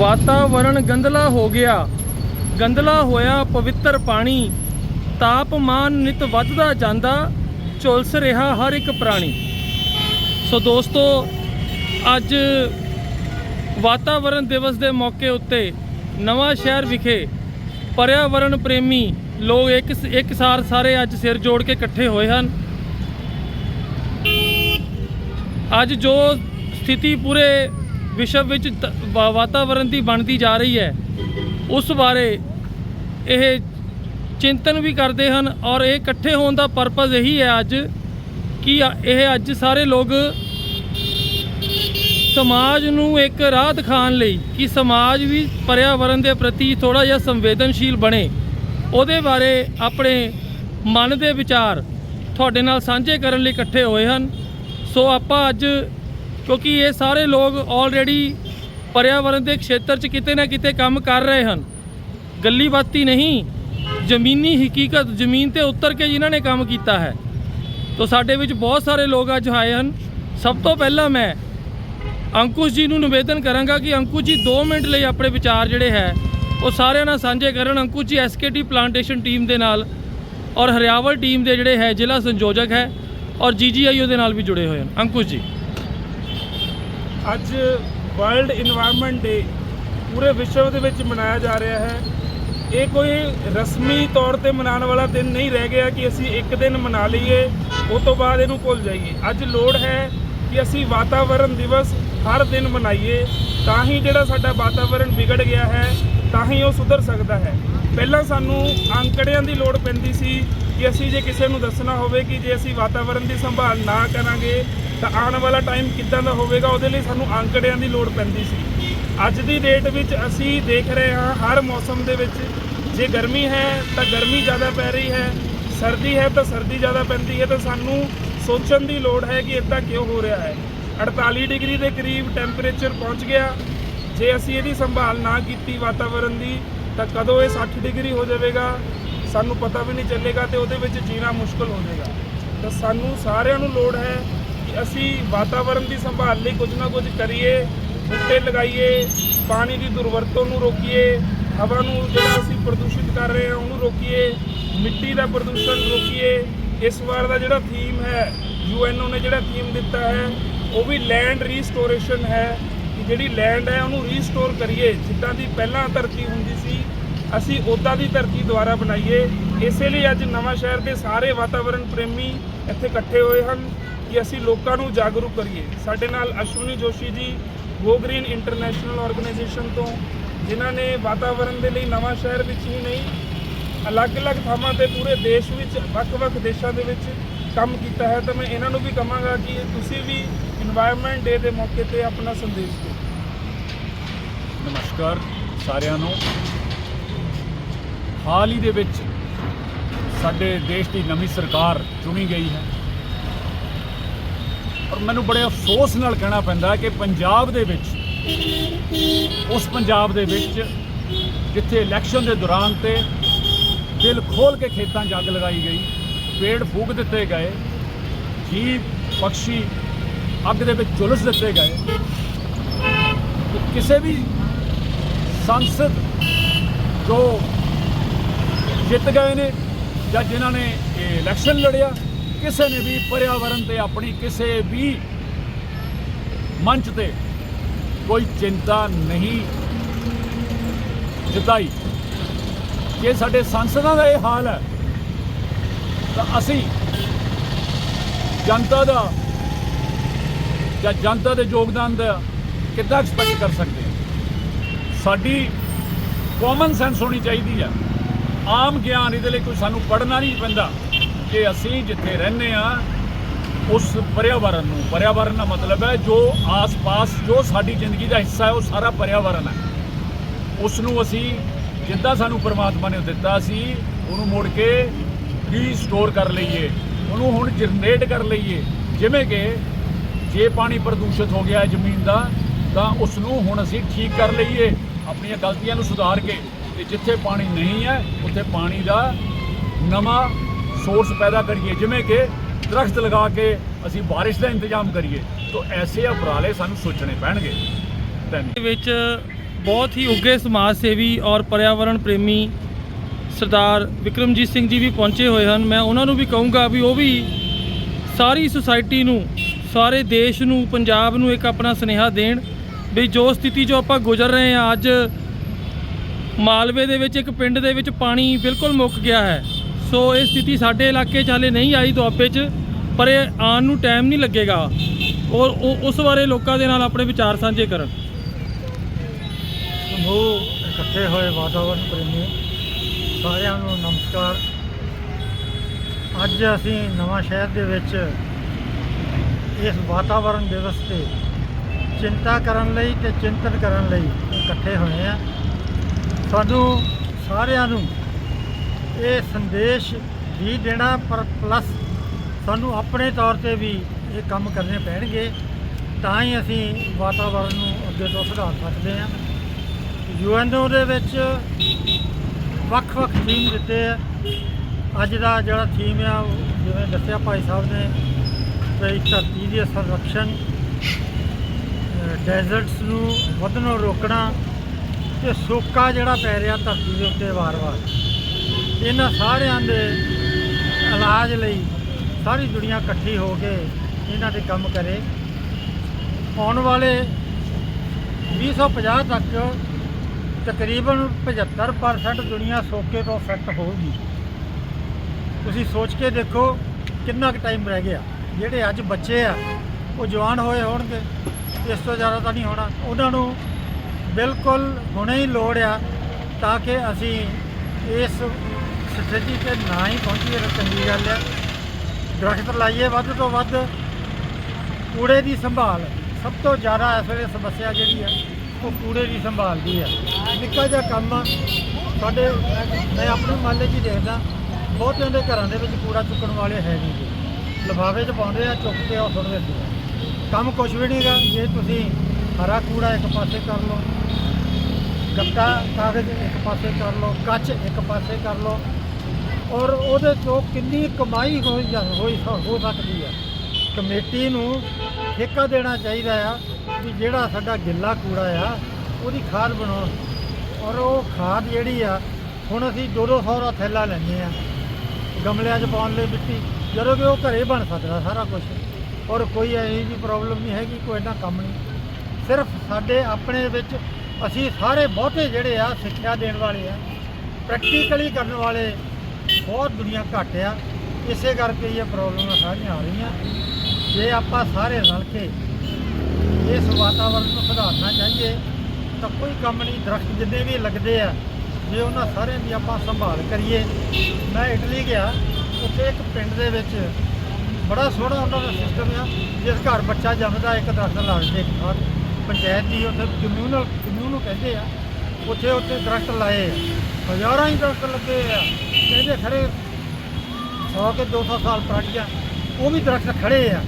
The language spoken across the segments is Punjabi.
ਵਾਤਾਵਰਣ ਗੰਦਲਾ ਹੋ ਗਿਆ। ਗੰਦਲਾ ਹੋਇਆ ਪਵਿੱਤਰ ਪਾਣੀ। ਤਾਪਮਾਨ ਨਿਤ ਵੱਧਦਾ ਜਾਂਦਾ, ਝੁਲਸ ਰਿਹਾ ਹਰ ਇੱਕ ਪ੍ਰਾਣੀ। ਸੋ ਦੋਸਤੋ, ਅੱਜ ਵਾਤਾਵਰਣ ਦਿਵਸ ਦੇ ਮੌਕੇ ਉੱਤੇ ਨਵਾਂ ਸ਼ਹਿਰ ਵਿਖੇ ਪਰਿਆਵਰਣ ਪ੍ਰੇਮੀ ਲੋਕ ਇੱਕ ਇੱਕ ਸਾਰ ਸਾਰੇ ਅੱਜ ਸਿਰ ਜੋੜ ਕੇ ਇਕੱਠੇ ਹੋਏ ਹਨ। ਅੱਜ ਜੋ ਸਥਿਤੀ ਪੂਰੇ ਵਿਸ਼ਵ ਵਿੱਚ ਤ- ਵਾ- ਵਾਤਾਵਰਣ ਦੀ ਬਣਦੀ ਜਾ ਰਹੀ ਹੈ। ਉਸ ਬਾਰੇ ਇਹ ਚਿੰਤਨ ਵੀ ਕਰਦੇ ਹਨ ਔਰ ਇਹ ਇਕੱਠੇ ਹੋਣ ਦਾ ਪਰਪਸ ਇਹੀ ਹੈ ਅੱਜ ਕਿ ਇਹ ਅੱਜ ਸਾਰੇ ਲੋਕ ਸਮਾਜ ਨੂੰ ਇੱਕ ਰਾਹ ਦਿਖਾਉਣ ਲਈ ਕਿ ਸਮਾਜ ਵੀ ਪਰਿਆਵਰਣ ਦੇ ਪ੍ਰਤੀ ਥੋੜਾ ਜਿਹਾ ਸੰਵੇਦਨਸ਼ੀਲ ਬਣੇ। ਉਹਦੇ ਬਾਰੇ ਆਪਣੇ ਮਨ ਦੇ ਵਿਚਾਰ ਤੁਹਾਡੇ ਨਾਲ ਸਾਂਝੇ ਕਰਨ ਲਈ ਇਕੱਠੇ ਹੋਏ ਹਨ। ਸੋ ਆਪਾਂ ਅੱਜ ਕਿਉਂਕਿ ਇਹ ਸਾਰੇ ਲੋਕ ਆਲਰੇਡੀ ਪਰਿਆਵਰਣ ਦੇ ਖੇਤਰ 'ਚ ਕਿਤੇ ਨਾ ਕਿਤੇ ਕੰਮ ਕਰ ਰਹੇ ਹਨ। ਗੱਲੀ ਬਾਤੀ ਨਹੀਂ, ਜ਼ਮੀਨੀ ਹਕੀਕਤ ਜ਼ਮੀਨ ਤੇ ਉਤਰ ਕੇ ਜਿਨ੍ਹਾਂ ਨੇ ਕੰਮ ਕੀਤਾ ਹੈ। ਤੋ ਸਾਡੇ ਵਿੱਚ ਬਹੁਤ ਸਾਰੇ ਲੋਕ ਅੱਜ ਆਏ ਹਨ। ਸਭ ਤੋਂ ਪਹਿਲਾਂ ਮੈਂ ਅੰਕੁਸ਼ ਜੀ ਨੂੰ ਨਿਵੇਦਨ ਕਰਾਂਗਾ ਕਿ ਅੰਕੁਸ਼ ਜੀ 2 ਮਿੰਟ ਲਈ ਆਪਣੇ ਵਿਚਾਰ ਜਿਹੜੇ ਹੈ, ਉਹ ਸਾਰਿਆਂ ਨਾਲ ਸਾਂਝੇ ਕਰਨ। ਅੰਕੁਸ਼ ਜੀ ਐਸਕੇਟੀ ਪਲਾਂਟੇਸ਼ਨ ਟੀਮ ਦੇ ਨਾਲ ਔਰ ਹਰਿਆਵਲ ਟੀਮ ਦੇ ਜਿਹੜੇ ਹੈ, ਜ਼ਿਲ੍ਹਾ ਸੰਯੋਜਕ ਹੈ ਔਰ ਜੀਜੀਆਈਓ ਦੇ ਨਾਲ ਵੀ ਜੁੜੇ ਹੋਏ ਹਨ। ਅੰਕੁਸ਼ ਜੀ। ਅੱਜ ਵਰਲਡ ਇਨਵਾਇਰਨਮੈਂਟ ਡੇ ਪੂਰੇ ਵਿਸ਼ਵ ਦੇ ਵਿੱਚ ਮਨਾਇਆ ਜਾ ਰਿਹਾ ਹੈ। ਇਹ ਕੋਈ ਰਸਮੀ ਤੌਰ ਤੇ ਮਨਾਉਣ ਵਾਲਾ ਦਿਨ ਨਹੀਂ ਰਹਿ ਗਿਆ ਕਿ ਅਸੀਂ ਇੱਕ ਦਿਨ ਮਨਾ ਲਈਏ ਉਸ ਤੋਂ ਬਾਅਦ ਇਹਨੂੰ ਭੁੱਲ ਜਾਈਏ। ਅੱਜ ਲੋੜ ਹੈ ਕਿ ਅਸੀਂ ਵਾਤਾਵਰਣ ਦਿਵਸ ਹਰ ਦਿਨ ਮਨਾਈਏ, ਤਾਂ ਹੀ ਜਿਹੜਾ ਸਾਡਾ ਵਾਤਾਵਰਣ ਵਿਗੜ ਗਿਆ ਹੈ, ਤਾਂ ਹੀ ਉਹ ਸੁਧਰ ਸਕਦਾ ਹੈ। ਪਹਿਲਾਂ ਸਾਨੂੰ ਅੰਕੜਿਆਂ ਦੀ ਲੋੜ ਪੈਂਦੀ ਸੀ ਕਿ ਅਸੀਂ ਜੇ ਕਿਸੇ ਨੂੰ ਦੱਸਣਾ ਹੋਵੇ ਕਿ ਜੇ ਅਸੀਂ ਵਾਤਾਵਰਣ ਦੀ ਸੰਭਾਲ ਨਾ ਕਰਾਂਗੇ, ਤਾਂ ਆਉਣ ਵਾਲਾ ਟਾਈਮ ਕਿੱਦਾਂ ਦਾ ਹੋਵੇਗਾ, ਉਹਦੇ ਲਈ ਸਾਨੂੰ ਅੰਕੜਿਆਂ ਦੀ ਲੋੜ ਪੈਂਦੀ ਸੀ। ਅੱਜ ਦੀ ਡੇਟ ਵਿੱਚ ਅਸੀਂ ਦੇਖ ਰਹੇ ਹਾਂ, ਹਰ ਮੌਸਮ ਦੇ ਵਿੱਚ ਜੇ ਗਰਮੀ ਹੈ, ਤਾਂ ਗਰਮੀ ਜ਼ਿਆਦਾ ਪੈ ਰਹੀ ਹੈ, ਸਰਦੀ ਹੈ, ਤਾਂ ਸਰਦੀ ਜ਼ਿਆਦਾ ਪੈਂਦੀ ਹੈ, ਤਾਂ ਸਾਨੂੰ ਸੋਚਣ ਦੀ ਲੋੜ ਹੈ ਕਿ ਇਦਾਂ ਕਿਉਂ ਹੋ ਰਿਹਾ ਹੈ। 48 ਡਿਗਰੀ ਦੇ ਕਰੀਬ ਟੈਂਪਰੇਚਰ ਪਹੁੰਚ ਗਿਆ। ਜੇ ਅਸੀਂ ਇਹਦੀ ਸੰਭਾਲ ਨਾ ਕੀਤੀ ਵਾਤਾਵਰਣ ਦੀ, ਤਾਂ ਕਦੋਂ ਇਹ 60 ਡਿਗਰੀ ਹੋ ਜਾਵੇਗਾ? ਸਾਨੂੰ ਪਤਾ ਵੀ ਨਹੀਂ ਚੱਲੇਗਾ ਤੇ ਉਹਦੇ ਵਿੱਚ ਜੀਣਾ ਮੁਸ਼ਕਲ ਹੋ ਜਾਏਗਾ। ਤਾਂ ਸਾਨੂੰ ਸਾਰਿਆਂ ਨੂੰ ਲੋੜ ਹੈ ਕਿ ਅਸੀਂ ਵਾਤਾਵਰਣ ਦੀ ਸੰਭਾਲ ਲਈ ਕੁਝ ਨਾ ਕੁਝ ਕਰੀਏ ਬੂਟੇ ਲਗਾਈਏ, ਪਾਣੀ ਦੀ ਦੁਰਵਰਤੋਂ ਨੂੰ ਰੋਕੀਏ, ਹਵਾ ਨੂੰ ਜਿਹੜਾ ਅਸੀਂ ਪ੍ਰਦੂਸ਼ਿਤ ਕਰ ਰਹੇ ਹਾਂ ਉਹਨੂੰ ਰੋਕੀਏ, ਮਿੱਟੀ ਦਾ ਪ੍ਰਦੂਸ਼ਣ ਰੋਕੀਏ। ਇਸ ਵਾਰ ਦਾ ਜਿਹੜਾ ਥੀਮ ਹੈ ਯੂਐਨਓ ਨੇ ਜਿਹੜਾ ਥੀਮ ਦਿੱਤਾ ਹੈ, ਉਹ ਵੀ ਲੈਂਡ ਰੀਸਟੋਰੇਸ਼ਨ ਹੈ। ਕਿ ਜਿਹੜੀ ਲੈਂਡ ਹੈ ਉਹਨੂੰ ਰੀਸਟੋਰ ਕਰੀਏ, ਜਿੱਦਾਂ ਦੀ ਪਹਿਲਾਂ ਧਰਤੀ ਹੁੰਦੀ ਸੀ ਅਸੀਂ ਉਦਾਂ ਦੀ ਧਰਤੀ ਦੁਆਰਾ ਬਣਾਈਏ। ਇਸੇ ਲਈ ਅੱਜ ਨਵਾਂ ਸ਼ਹਿਰ ਦੇ ਸਾਰੇ ਵਾਤਾਵਰਣ ਪ੍ਰੇਮੀ ਇੱਥੇ ਇਕੱਠੇ ਹੋਏ ਹਨ ਕਿ ਅਸੀਂ ਲੋਕਾਂ ਨੂੰ ਜਾਗਰੂਕ ਕਰੀਏ। ਸਾਡੇ ਨਾਲ ਅਸ਼ਵਨੀ ਜੋਸ਼ੀ ਜੀ ਗੋ ਗ੍ਰੀਨ ਇੰਟਰਨੈਸ਼ਨਲ ਆਰਗੇਨਾਈਜੇਸ਼ਨ ਤੋਂ, ਜਿਨ੍ਹਾਂ ਨੇ ਵਾਤਾਵਰਣ ਦੇ ਲਈ ਨਵਾਂ ਸ਼ਹਿਰ ਵਿੱਚ ਹੀ ਨਹੀਂ, ਅਲੱਗ-ਅਲੱਗ ਥਾਵਾਂ ਤੇ ਪੂਰੇ ਦੇਸ਼ ਵਿੱਚ, ਵੱਖ-ਵੱਖ ਦੇਸ਼ਾਂ ਦੇ ਵਿੱਚ ਕੰਮ ਕੀਤਾ ਹੈ। ਤਾਂ ਮੈਂ ਇਹਨਾਂ ਨੂੰ ਵੀ ਕਹਾਂਗਾ ਕਿ ਤੁਸੀਂ ਵੀ এনवायरमेंट ਡੇ ਦੇ ਮੌਕੇ ਤੇ ਆਪਣਾ ਸੰਦੇਸ਼ ਦਿਓ। ਨਮਸਕਾਰ ਸਾਰਿਆਂ ਨੂੰ। ਹਾਲ ਹੀ ਦੇ ਵਿੱਚ ਸਾਡੇ ਦੇਸ਼ ਦੀ ਨਵੀਂ ਸਰਕਾਰ ਚੁਣੀ ਗਈ ਹੈ। ਔਰ ਮੈਨੂੰ ਬੜੇ ਅਫਸੋਸ ਨਾਲ ਕਹਿਣਾ ਪੈਂਦਾ ਕਿ ਪੰਜਾਬ ਦੇ ਵਿੱਚ, ਉਸ ਪੰਜਾਬ ਦੇ ਵਿੱਚ ਜਿੱਥੇ ਇਲੈਕਸ਼ਨ ਦੇ ਦੌਰਾਨ ਤੇ ਦਿਲ ਖੋਲ ਕੇ ਖੇਤਾਂ 'ਚ ਅੱਗ ਲਗਾਈ ਗਈ, ਪੇੜ ਫੂਕ ਦਿੱਤੇ ਗਏ, ਜੀਵ ਪੰਛੀ ਅੱਗ ਦੇ ਵਿੱਚ ਝੁਲਸ ਦਿੱਤੇ ਗਏ ਕਿਸੇ ਵੀ ਸੰਸਦ ਜੋ ਜਿੱਤ ਗਏ ਨੇ ਜਾਂ ਜਿਨ੍ਹਾਂ ਨੇ ਇਹ ਇਲੈਕਸ਼ਨ ਲੜਿਆ, ਕਿਸੇ ਨੇ ਵੀ ਪਰਿਆਵਰਣ ਤੇ ਆਪਣੀ ਕਿਸੇ ਵੀ ਮੰਚ ਤੇ ਕੋਈ ਚਿੰਤਾ ਨਹੀਂ ਜਤਾਈ। ਜੇ ਸਾਡੇ ਸੰਸਦਾਂ ਦਾ ਇਹ ਹਾਲ ਹੈ, ਤਾਂ ਅਸੀਂ ਜਨਤਾ ਦਾ ਜਾਂ ਜਨਤਾ ਦੇ ਯੋਗਦਾਨ ਦਾ ਕਿੱਦਾਂ ਐਕਸਪੈਕਟ ਕਰ ਸਕਦੇ ਹਾਂ? ਸਾਡੀ ਕਾਮਨ ਸੈਂਸ ਹੋਣੀ ਚਾਹੀਦੀ ਹੈ। ਆਮ ਗਿਆਨ ਇਹਦੇ ਲਈ ਕੋਈ ਸਾਨੂੰ ਪੜ੍ਹਨਾ ਨਹੀਂ ਪੈਂਦਾ ਕਿ ਅਸੀਂ ਜਿੱਥੇ ਰਹਿੰਦੇ ਆ ਉਸ ਪਰਿਆਵਰਨ ਨੂੰ। ਪਰਿਆਵਰਨ ਦਾ ਮਤਲਬ ਹੈ ਜੋ ਆਸ-ਪਾਸ, ਜੋ ਸਾਡੀ ਜ਼ਿੰਦਗੀ ਦਾ ਹਿੱਸਾ ਹੈ, ਉਹ ਸਾਰਾ ਪਰਿਆਵਰਨ ਹੈ। ਉਸ ਨੂੰ ਅਸੀਂ ਜਿੱਦਾਂ ਸਾਨੂੰ ਪਰਮਾਤਮਾ ਨੇ ਦਿੱਤਾ ਸੀ, ਉਹਨੂੰ ਮੁੜ ਕੇ ਰੀਸਟੋਰ ਕਰ ਲਈਏ। ਉਹਨੂੰ ਹੁਣ ਜਨਰੇਟ ਕਰ ਲਈਏ। ਜਿਵੇਂ ਕਿ ਜੇ ਪਾਣੀ ਪ੍ਰਦੂਸ਼ਿਤ ਹੋ ਗਿਆ ਜ਼ਮੀਨ ਦਾ, ਤਾਂ ਉਸ ਨੂੰ ਹੁਣ ਅਸੀਂ ਠੀਕ ਕਰ ਲਈਏ। ਆਪਣੀਆਂ ਗਲਤੀਆਂ ਨੂੰ ਸੁਧਾਰ ਕੇ। ਤੇ ਜਿੱਥੇ ਪਾਣੀ ਨਹੀਂ ਹੈ, ਉੱਥੇ ਪਾਣੀ ਦਾ ਨਵਾਂ ਸੋਰਸ ਪੈਦਾ ਕਰੀਏ। ਜਿਵੇਂ ਕਿ ਦਰਖਤ ਲਗਾ ਕੇ ਅਸੀਂ ਬਾਰਿਸ਼ ਦਾ ਇੰਤਜ਼ਾਮ ਕਰੀਏ, ਤਾਂ ਐਸੇ ਉਪਰਾਲੇ ਸਾਨੂੰ ਸੋਚਣੇ ਪੈਣਗੇ। ਧੰਨਵਾਦ ਵਿੱਚ ਬਹੁਤ ਹੀ ਉੱਗੇ ਸਮਾਜ ਸੇਵੀ ਔਰ ਪਰਿਆਵਰਣ ਪ੍ਰੇਮੀ ਸਰਦਾਰ ਵਿਕਰਮਜੀਤ ਸਿੰਘ ਜੀ ਵੀ ਪਹੁੰਚੇ ਹੋਏ ਹਨ। ਮੈਂ ਉਹਨਾਂ ਨੂੰ ਵੀ ਕਹੂੰਗਾ ਵੀ ਉਹ ਵੀ ਸਾਰੀ ਸੁਸਾਇਟੀ ਨੂੰ, ਸਾਰੇ ਦੇਸ਼ ਨੂੰ, ਪੰਜਾਬ ਨੂੰ ਇੱਕ ਆਪਣਾ ਸੁਨੇਹਾ ਦੇਣ ਵੀ ਜੋ ਸਥਿਤੀ ਜੋ ਆਪਾਂ ਗੁਜ਼ਰ ਰਹੇ ਹਾਂ ਅੱਜ ਮਾਲਵੇ ਦੇ ਵਿੱਚ ਇੱਕ ਪਿੰਡ ਦੇ ਵਿੱਚ ਪਾਣੀ ਬਿਲਕੁਲ ਮੁੱਕ ਗਿਆ ਹੈ। ਸੋ ਇਹ ਸਥਿਤੀ ਸਾਡੇ ਇਲਾਕੇ 'ਚ ਹਾਲੇ ਨਹੀਂ ਆਈ ਦੁਆਬੇ 'ਚ, ਪਰ ਇਹ ਆਉਣ ਨੂੰ ਟਾਈਮ ਨਹੀਂ ਲੱਗੇਗਾ। ਔਰ ਉਹ- ਉਸ ਬਾਰੇ ਲੋਕਾਂ ਦੇ ਨਾਲ ਆਪਣੇ ਵਿਚਾਰ ਸਾਂਝੇ ਕਰਨ। ਸਮੂਹ ਇਕੱਠੇ ਹੋਏ ਵਾਤਾਵਰਣ ਪ੍ਰੇਮੀ ਸਾਰਿਆਂ ਨੂੰ ਨਮਸਕਾਰ। ਅੱਜ ਅਸੀਂ ਨਵਾਂ ਸ਼ਹਿਰ ਦੇ ਵਿੱਚ ਇਸ ਵਾਤਾਵਰਣ ਦਿਵਸ ਤੇ ਚਿੰਤਾ ਕਰਨ ਲਈ ਤੇ ਚਿੰਤਨ ਕਰਨ ਲਈ ਇਕੱਠੇ ਹੋਏ ਆ ਸਾਨੂੰ ਸਾਰਿਆਂ ਨੂੰ ਇਹ ਸੰਦੇਸ਼ ਵੀ ਦੇਣਾ, ਪਰ ਪਲੱਸ ਸਾਨੂੰ ਆਪਣੇ ਤੌਰ ਤੇ ਵੀ ਇਹ ਕੰਮ ਕਰਨੇ ਪੈਣਗੇ। ਤਾਂ ਹੀ ਅਸੀਂ ਵਾਤਾਵਰਣ ਨੂੰ ਅੱਗੇ ਤੋਂ ਸੁਧਾਰ ਸਕਦੇ ਹਾਂ। ਯੂਐਨਓ ਦੇ ਵਿੱਚ ਵੱਖ-ਵੱਖ ਥੀਮ ਦਿੱਤੇ ਆ। ਅੱਜ ਦਾ ਜਿਹੜਾ ਥੀਮ ਆ ਜਿਵੇਂ ਦੱਸਿਆ ਭਾਈ ਸਾਹਿਬ ਨੇ ਵੀ ਧਰਤੀ ਦੀ ਸੰਰਕਸ਼ਣ ਡੈਜ਼ਰਟਸ ਨੂੰ ਵਧਣੋਂ ਰੋਕਣਾ ਤੇ ਸੋਕਾ ਜਿਹੜਾ ਪੈ ਰਿਹਾ ਧਰਤੀ ਦੇ ਉੱਤੇ ਵਾਰ-ਵਾਰ ਇਹਨਾਂ ਸਾਰਿਆਂ ਦੇ ਇਲਾਜ ਲਈ ਸਾਰੀ ਦੁਨੀਆ ਇਕੱਠੀ ਹੋ ਕੇ ਇਹਨਾਂ ਦੇ ਕੰਮ ਕਰੇ। ਆਉਣ ਵਾਲੇ 2050 ਤੱਕ ਤਕਰੀਬਨ 75% ਦੁਨੀਆ ਸੋਕੇ ਤੋਂ ਅਫੈਕਟ ਹੋਊਗੀ। ਤੁਸੀਂ ਸੋਚ ਕੇ ਦੇਖੋ ਕਿੰਨਾ ਕੁ ਟਾਈਮ ਰਹਿ ਗਿਆ। ਜਿਹੜੇ ਅੱਜ ਬੱਚੇ ਆ, ਉਹ ਜਵਾਨ ਹੋਏ ਹੋਣਗੇ, ਇਸ ਤੋਂ ਜ਼ਿਆਦਾ ਤਾਂ ਨਹੀਂ ਹੋਣਾ। ਉਹਨਾਂ ਨੂੰ ਬਿਲਕੁਲ ਹੁਣੇ ਹੀ ਲੋੜ ਆ ਤਾਂ ਕਿ ਅਸੀਂ ਇਸ ਸਥਿਤੀ ਤੇ ਨਾ ਹੀ ਪਹੁੰਚੀਏ ਤਾਂ ਚੰਗੀ ਗੱਲ ਹੈ ਦਰਖਤ ਲਾਈਏ, ਵੱਧ ਤੋਂ ਵੱਧ ਕੂੜੇ ਦੀ ਸੰਭਾਲ। ਸਭ ਤੋਂ ਜ਼ਿਆਦਾ ਇਸ ਵੇਲੇ ਸਮੱਸਿਆ ਜਿਹੜੀ ਆ, ਉਹ ਕੂੜੇ ਦੀ ਸੰਭਾਲ ਦੀ ਆ। ਨਿੱਕਾ ਜਿਹਾ ਕੰਮ ਆ। ਸਾਡੇ, ਮੈਂ ਆਪਣੇ ਮਹੱਲੇ 'ਚ ਹੀ ਦੇਖਦਾ, ਬਹੁਤਿਆਂ ਦੇ ਘਰਾਂ ਦੇ ਵਿੱਚ ਕੂੜਾ ਚੁੱਕਣ ਵਾਲੇ ਹੈ ਨਹੀਂ ਜੀ। 'ਚ ਪਾਉਂਦੇ ਆ, ਚੁੱਕ ਕੇ ਉਹ ਸੁੱਟ ਦਿੰਦੇ ਆ। ਕੰਮ ਕੁਝ ਵੀ ਨਹੀਂਗਾ ਜੇ ਤੁਸੀਂ ਹਰਾ ਕੂੜਾ ਇੱਕ ਪਾਸੇ ਕਰ ਲਓ ਗੱਤਾ ਕਾਗਜ਼ ਇੱਕ ਪਾਸੇ ਕਰ ਲਓ, ਕੱਚ ਇੱਕ ਪਾਸੇ ਕਰ ਲਓ, ਔਰ ਉਹਦੇ 'ਚੋਂ ਕਿੰਨੀ ਕਮਾਈ ਹੋਈ ਜਾ- ਹੋਈ ਹੋ ਸਕਦੀ ਹੈ। ਕਮੇਟੀ ਨੂੰ ਠੇਕਾ ਦੇਣਾ ਚਾਹੀਦਾ ਆ ਵੀ ਜਿਹੜਾ ਸਾਡਾ ਗਿੱਲਾ ਕੂੜਾ ਆ, ਉਹਦੀ ਖਾਦ ਬਣਾਉਣ। ਔਰ ਉਹ ਖਾਦ ਜਿਹੜੀ ਆ, ਹੁਣ ਅਸੀਂ 2-200 ਦਾ ਥੈਲਾ ਲੈਂਦੇ ਆ, ਗਮਲਿਆਂ 'ਚ ਪਾਉਣ ਲਈ ਮਿੱਟੀ, ਜਦੋਂ ਕਿ ਉਹ ਘਰੇ ਬਣ ਸਕਦਾ ਸਾਰਾ ਕੁਝ ਔਰ ਕੋਈ ਇਹੋ ਜਿਹੀ ਪ੍ਰੋਬਲਮ ਨਹੀਂ ਹੈਗੀ, ਕੋਈ ਇੰਨਾ ਕੰਮ ਨਹੀਂ। ਸਿਰਫ ਸਾਡੇ ਆਪਣੇ ਵਿੱਚ ਅਸੀਂ ਸਾਰੇ ਬਹੁਤੇ ਜਿਹੜੇ ਆ ਸਿੱਖਿਆ ਦੇਣ ਵਾਲੇ ਆ ਪ੍ਰੈਕਟੀਕਲੀ ਕਰਨ ਵਾਲੇ ਬਹੁਤ ਦੁਨੀਆ ਘੱਟ ਆ। ਇਸੇ ਕਰਕੇ ਇਹ ਪ੍ਰੋਬਲਮਾਂ ਸਾਰੀਆਂ ਆ ਰਹੀਆਂ। ਜੇ ਆਪਾਂ ਸਾਰੇ ਰਲ ਕੇ ਇਸ ਵਾਤਾਵਰਣ ਨੂੰ ਸੁਧਾਰਨਾ ਚਾਹੀਏ, ਤਾਂ ਕੋਈ ਕੰਮ ਨਹੀਂ, ਦਰਖਤ ਜਿੰਨੇ ਵੀ ਲੱਗਦੇ ਆ, ਜੇ ਉਹਨਾਂ ਸਾਰਿਆਂ ਦੀ ਆਪਾਂ ਸੰਭਾਲ ਕਰੀਏ। ਮੈਂ ਇਟਲੀ ਗਿਆ, ਉੱਥੇ ਇੱਕ ਪਿੰਡ ਦੇ ਵਿੱਚ ਬੜਾ ਸੋਹਣਾ ਉਹਨਾਂ ਦਾ ਸਿਸਟਮ ਆ, ਜਿਸ ਘਰ ਬੱਚਾ ਜੰਮਦਾ ਇੱਕ ਦਰਖਤ ਲਾ ਦਿੰਦੇ ਇੱਕ ਥਾਂ ਪੰਚਾਇਤ ਦੀ ਉੱਥੇ ਕਮਿਊਨਲ ਕਮਿਊਨ ਕਹਿੰਦੇ ਆ, ਉੱਥੇ ਉੱਥੇ ਦਰਖਤ ਲਾਏ ਆ। ਹਜ਼ਾਰਾਂ ਹੀ ਦਰਖਤ ਲੱਗੇ ਆ। ਕਹਿੰਦੇ ਖੜੇ 100 ਕੇ 200 ਸਾਲ ਪੁਰਾਣੀਆਂ ਉਹ ਵੀ ਦਰਖਤ ਖੜੇ ਆ।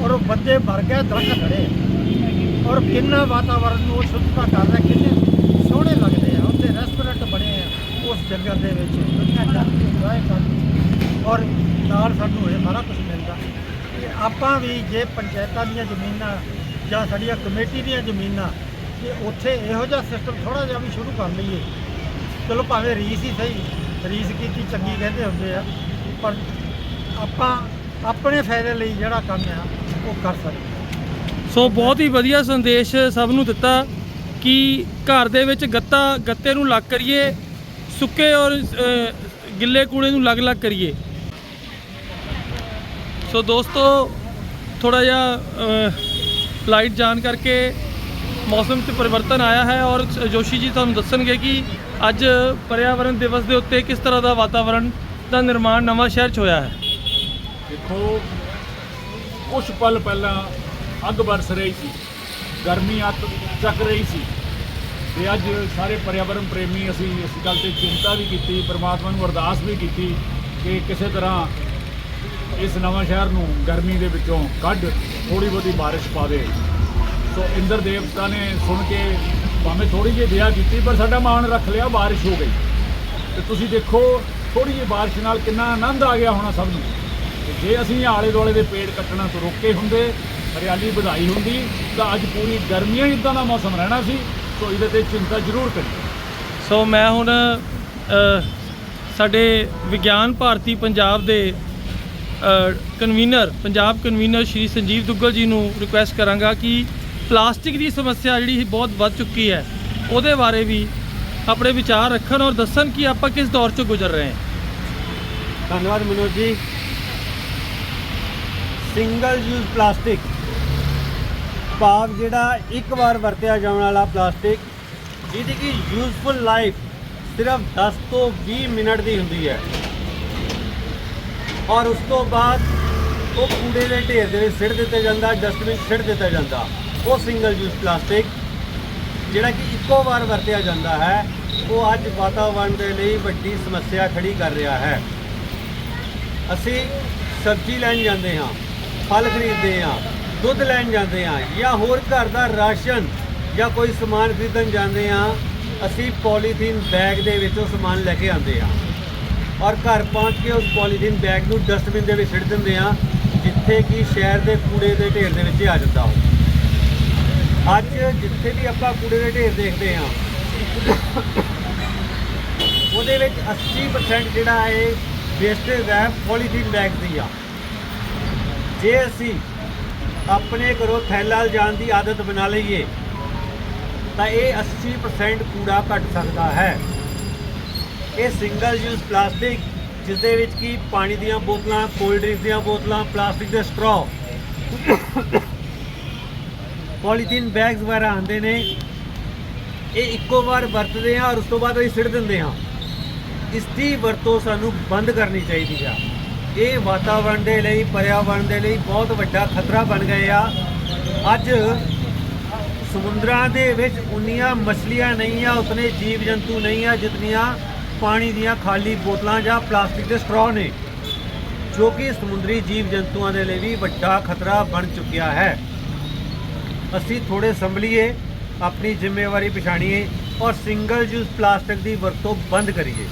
ਔਰ ਉਹ ਬੰਦੇ ਮਰ ਗਏ, ਦਰਖਤ ਖੜੇ ਆ। ਔਰ ਕਿੰਨਾ ਵਾਤਾਵਰਨ ਨੂੰ ਉਹ ਸ਼ੁੱਧਤਾ ਕਰਦਾ ਕਿੰਨੇ ਸੋਹਣੇ ਲੱਗਦੇ ਆ। ਉੱਥੇ ਰੈਸਟੋਰੈਂਟ ਬਣੇ ਆ, ਉਸ ਜੰਗਲ ਦੇ ਵਿੱਚ। ਦੁਨੀਆ ਜਾਂਦੀ ਰਾਏ ਕਰਦੀ ਔਰ ਨਾਲ ਸਾਨੂੰ ਇਹ ਸਾਰਾ ਕੁਝ ਮਿਲਦਾ। ਤੇ ਆਪਾਂ ਵੀ ਜੇ ਪੰਚਾਇਤਾਂ ਦੀਆਂ ਜ਼ਮੀਨਾਂ ਜਾਂ ਸਾਡੀਆਂ ਕਮੇਟੀ ਦੀਆਂ ਜ਼ਮੀਨਾਂ ਜੇ ਉੱਥੇ ਇਹੋ ਜਿਹਾ ਸਿਸਟਮ ਥੋੜਾ ਜਿਹਾ ਵੀ ਸ਼ੁਰੂ ਕਰ ਲਈਏ। ਚਲੋ ਭਾਵੇਂ ਰੀਸ ਹੀ ਸਹੀ, ਰੀਸ ਕੀਤੀ ਚੰਗੀ ਕਹਿੰਦੇ ਹੁੰਦੇ ਆ, ਪਰ ਆਪਾਂ ਆਪਣੇ ਫਾਇਦੇ ਲਈ ਜਿਹੜਾ ਕੰਮ ਆ, ਉਹ ਕਰ ਸਕਦੇ ਸੋ ਬਹੁਤ ਹੀ ਵਧੀਆ ਸੰਦੇਸ਼ ਸਭ ਨੂੰ ਦਿੱਤਾ ਕਿ ਘਰ ਦੇ ਵਿੱਚ ਗੱਤਾ, ਗੱਤੇ ਨੂੰ ਲੱਗ ਕਰੀਏ, ਸੁੱਕੇ ਔਰ ਗਿੱਲੇ ਕੂੜੇ ਨੂੰ ਅਲੱਗ-ਅਲੱਗ ਕਰੀਏ। ਸੋ ਦੋਸਤੋ ਥੋੜਾ ਜਿਹਾ ਲਾਈਟ ਜਾਣ ਕਰਕੇ ਮੌਸਮ 'ਚ ਪਰਿਵਰਤਨ ਆਇਆ ਹੈ ਔਰ ਜੋਸ਼ੀ ਜੀ ਤੁਹਾਨੂੰ ਦੱਸਣਗੇ ਕਿ ਅੱਜ ਪਰਿਆਵਰਣ ਦਿਵਸ ਦੇ ਉੱਤੇ ਕਿਸ ਤਰ੍ਹਾਂ ਦਾ ਵਾਤਾਵਰਣ ਦਾ ਨਿਰਮਾਣ ਨਵਾਂ ਸ਼ਹਿਰ 'ਚ ਹੋਇਆ ਹੈ? ਦੇਖੋ ਕੁਝ ਪਲ ਪਹਿਲਾਂ ਅੱਗ ਬਰਸ ਰਹੀ ਸੀ, ਗਰਮੀ ਅੱਤ ਚੱਕ ਰਹੀ ਸੀ ਤੇ ਅੱਜ ਸਾਰੇ ਪਰਿਆਵਰਣ ਪ੍ਰੇਮੀ ਅਸੀਂ ਇਸ ਗੱਲ ਤੇ ਚਿੰਤਾ ਵੀ ਕੀਤੀ, ਪ੍ਰਮਾਤਮਾ ਨੂੰ ਅਰਦਾਸ ਵੀ ਕੀਤੀ ਕਿ ਕਿਸੇ ਤਰ੍ਹਾਂ ਇਸ ਨਵਾਂ ਸ਼ਹਿਰ ਨੂੰ ਗਰਮੀ ਦੇ ਵਿੱਚੋਂ ਕੱਢ ਥੋੜੀ ਬਹੁਤੀ ਬਾਰਿਸ਼ ਪਾਵੇ। ਸੋ ਇੰਦਰ ਦੇਵਤਾ ਨੇ ਸੁਣ ਕੇ ਭਾਵੇਂ ਥੋੜੀ ਜਿਹੀ ਦਇਆ ਕੀਤੀ, ਪਰ ਸਾਡਾ ਮਾਣ ਰੱਖ ਲਿਆ, ਬਾਰਿਸ਼ ਹੋ ਗਈ। ਤੇ ਤੁਸੀਂ ਦੇਖੋ ਥੋੜੀ ਜਿਹੀ ਬਾਰਿਸ਼ ਨਾਲ ਕਿੰਨਾ ਆਨੰਦ ਆ ਗਿਆ ਹੋਣਾ ਸਭ ਨੂੰ। ਜੇ ਅਸੀਂ ਆਲੇ ਦੁਆਲੇ ਦੇ ਪੇੜ ਕੱਟਣਾ ਤੋਂ ਰੋਕੇ ਹੁੰਦੇ, ਹਰਿਆਲੀ ਵਧਾਈ ਹੁੰਦੀ, ਤਾਂ ਅੱਜ ਪੂਰੀ ਗਰਮੀਆਂ ਹੀ ਇਦਾਂ ਦਾ ਮੌਸਮ ਰਹਿਣਾ ਸੀ। ਸੋ ਇਹਦੇ ਤੇ ਚਿੰਤਾ ਜ਼ਰੂਰ ਕਰੀਏ। ਸੋ ਮੈਂ ਹੁਣ ਸਾਡੇ ਵਿਗਿਆਨ ਭਾਰਤੀ ਪੰਜਾਬ ਦੇ ਕਨਵੀਨਰ ਪੰਜਾਬ ਕਨਵੀਨਰ ਸ਼੍ਰੀ ਸੰਜੀਵ ਦੁੱਗਲ ਜੀ ਨੂੰ ਰਿਕੁਐਸਟ ਕਰਾਂਗਾ ਕਿ ਪਲਾਸਟਿਕ ਦੀ ਸਮੱਸਿਆ ਜਿਹੜੀ ਬਹੁਤ ਵੱਧ ਚੁੱਕੀ ਹੈ। ਉਹਦੇ ਬਾਰੇ ਵੀ ਆਪਣੇ ਵਿਚਾਰ ਰੱਖਣ ਔਰ ਦੱਸਣ ਕਿ ਆਪਾਂ ਕਿਸ ਦੌਰ 'ਚੋਂ ਗੁਜ਼ਰ ਰਹੇ ਹਾਂ। ਧੰਨਵਾਦ ਮਨੋਜ ਜੀ। ਸਿੰਗਲ ਯੂਜ਼ ਪਲਾਸਟਿਕ ਭਾਵ ਜਿਹੜਾ ਇੱਕ ਵਾਰ ਵਰਤਿਆ ਜਾਣ ਵਾਲਾ ਪਲਾਸਟਿਕ ਜਿਹਦੀ ਕਿ ਯੂਜ਼ਫੁਲ ਲਾਈਫ ਸਿਰਫ 10 ਤੋਂ 20 ਮਿੰਟ ਦੀ ਹੁੰਦੀ ਹੈ। ਔਰ ਉਸ ਤੋਂ ਬਾਅਦ ਉਹ ਕੂੜੇ ਦੇ ਢੇਰ ਦੇ ਵਿੱਚ ਸਿੱਟ ਦਿੱਤਾ ਜਾਂਦਾ, ਡਸਟਬਿਨ ਸਿੱਟ ਦਿੱਤਾ ਜਾਂਦਾ। ਉਹ ਸਿੰਗਲ ਯੂਜ਼ ਪਲਾਸਟਿਕ ਜਿਹੜਾ ਕਿ ਇੱਕੋ ਵਾਰ ਵਰਤਿਆ ਜਾਂਦਾ ਹੈ, ਉਹ ਅੱਜ ਵਾਤਾਵਰਣ ਦੇ ਲਈ ਵੱਡੀ ਸਮੱਸਿਆ ਖੜੀ ਕਰ ਰਿਹਾ ਹੈ। ਅਸੀਂ ਸਬਜ਼ੀ ਲੈਣ ਜਾਂਦੇ ਹਾਂ, ਫਲ ਖਰੀਦਦੇ ਹਾਂ, ਦੁੱਧ ਲੈਣ ਜਾਂਦੇ ਹਾਂ ਜਾਂ ਹੋਰ ਘਰ ਦਾ ਰਾਸ਼ਨ ਜਾਂ ਕੋਈ ਸਮਾਨ ਖਰੀਦਣ ਜਾਂਦੇ ਹਾਂ, ਅਸੀਂ ਪੋਲੀਥੀਨ ਬੈਗ ਦੇ ਵਿੱਚ ਉਹ ਸਮਾਨ ਲੈ ਕੇ ਆਉਂਦੇ ਹਾਂ। ਔਰ ਘਰ ਪਹੁੰਚ ਕੇ ਉਸ ਪੋਲੀਥੀਨ ਬੈਗ ਨੂੰ ਡਸਟਬਿਨ ਦੇ ਵਿੱਚ ਸਿੱਟ ਦਿੰਦੇ ਹਾਂ, ਜਿੱਥੇ ਕਿ ਸ਼ਹਿਰ ਦੇ ਕੂੜੇ ਦੇ ਢੇਰ ਦੇ ਵਿੱਚ ਆ ਜਾਂਦਾ ਉਹ। ਅੱਜ ਜਿੱਥੇ ਵੀ ਆਪਾਂ ਕੂੜੇ ਦੇ ਢੇਰ ਦੇਖਦੇ ਹਾਂ, ਉਹਦੇ ਵਿੱਚ 80% ਜਿਹੜਾ ਹੈ ਵੇਸਟੇਜ ਹੈ ਪੋਲੀਥੀਨ ਬੈਗ ਦੀ ਆ। ਜੇ ਅਸੀਂ ਆਪਣੇ ਘਰੋਂ ਥੈਲਾ ਜਾਣ ਦੀ ਆਦਤ ਬਣਾ ਲਈਏ, ਤਾਂ ਇਹ 80% ਕੂੜਾ ਘਟ ਸਕਦਾ ਹੈ। ਇਹ ਸਿੰਗਲ ਯੂਜ਼ ਪਲਾਸਟਿਕ ਜਿਸ ਦੇ ਵਿੱਚ ਕੀ ਪਾਣੀ ਦੀਆਂ ਬੋਤਲਾਂ ਕੋਲਡ ਡਰਿੰਕ ਦੀਆਂ ਬੋਤਲਾਂ ਪਲਾਸਟਿਕ ਦੇ ਸਟ੍ਰੋ ਪੋਲੀਥੀਨ ਬੈਗਸ ਵਗੈਰਾ ਆਉਂਦੇ ਨੇ। ਇਹ ਇੱਕੋ ਵਾਰ ਵਰਤਦੇ ਹਾਂ ਔਰ ਉਸ ਤੋਂ ਬਾਅਦ ਅਸੀਂ ਸਿੱਟ ਦਿੰਦੇ ਹਾਂ। ਇਸ ਦੀ ਵਰਤੋਂ ਸਾਨੂੰ ਬੰਦ ਕਰਨੀ ਚਾਹੀਦੀ ਆ। ਇਹ ਵਾਤਾਵਰਣ ਦੇ ਲਈ ਪਰਿਆਵਰਣ ਦੇ ਲਈ ਬਹੁਤ ਵੱਡਾ ਖਤਰਾ ਬਣ ਗਏ ਆ। ਅੱਜ ਸਮੁੰਦਰਾਂ ਦੇ ਵਿੱਚ ਉਨੀਆਂ ਮਛਲੀਆਂ ਨਹੀਂ ਆ, ਉਤਨੇ ਜੀਵ ਜੰਤੂ ਨਹੀਂ ਆ, ਜਿਤਨੀਆਂ ਪਾਣੀ ਦੀਆਂ ਖਾਲੀ ਬੋਤਲਾਂ ਜਾਂ ਪਲਾਸਟਿਕ ਦੇ ਸਟ੍ਰੋ ਨੇ, ਜੋ ਕਿ ਸਮੁੰਦਰੀ ਜੀਵ ਜੰਤੂਆਂ ਦੇ ਲਈ ਵੀ ਵੱਡਾ ਖਤਰਾ ਬਣ ਚੁੱਕਿਆ ਹੈ। ਅਸੀਂ ਥੋੜੇ ਸੰਭਲੀਏ, ਆਪਣੀ ਜ਼ਿੰਮੇਵਾਰੀ ਪਛਾਣੀਏ ਔਰ ਸਿੰਗਲ ਯੂਜ਼ ਪਲਾਸਟਿਕ ਦੀ ਵਰਤੋਂ ਬੰਦ ਕਰੀਏ।